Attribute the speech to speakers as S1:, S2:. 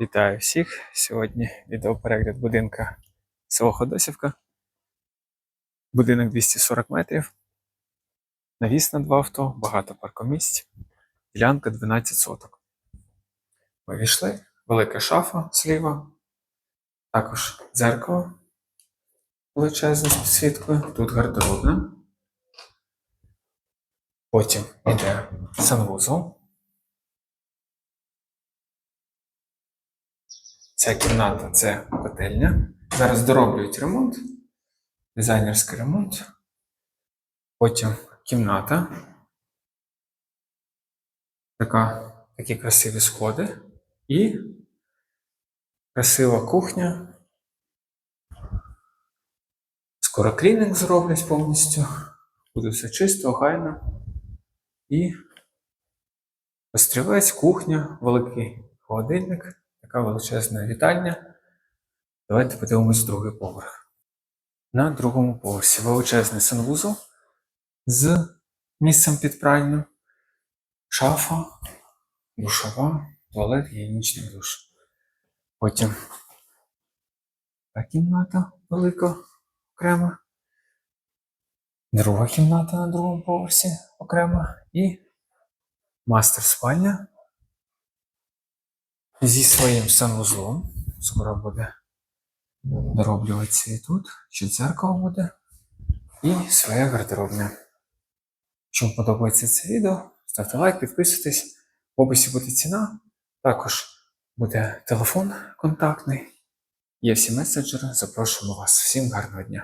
S1: Вітаю всіх! Сьогодні відеоперегляд будинка село Ходосівка. Будинок 240 метрів. Навіс на два авто, багато паркомісць. Ділянка 12 соток. Ми війшли. Велика шафа зліва. Також дзеркало величезне з підсвіткою. Тут гардеробна. Потім йде санвузол. Ця кімната це котельня. Зараз дороблюють ремонт, дизайнерський ремонт. Потім кімната. Така, такі красиві сходи. І красива кухня. Скоро клінінг зроблять повністю. Буде все чисто, охайно. І острівець, кухня, великий холодильник. Така величезна вітальня. Давайте подивимось другий поверх. На другому поверсі величезний санвузол з місцем під пральню, шафа, душова, туалет, гігієнічний душ. Потім та кімната велика окрема. Друга кімната на другому поверсі окрема. І мастер спальня зі своїм санвузлом. Скоро буде дороблюватися і тут, ще дзеркало буде. І своя гардеробня. Якщо вам подобається це відео, ставте лайк, підписуйтесь. В описі буде ціна. Також буде телефон контактний. Є всі меседжери. Запрошуємо вас. Всім гарного дня!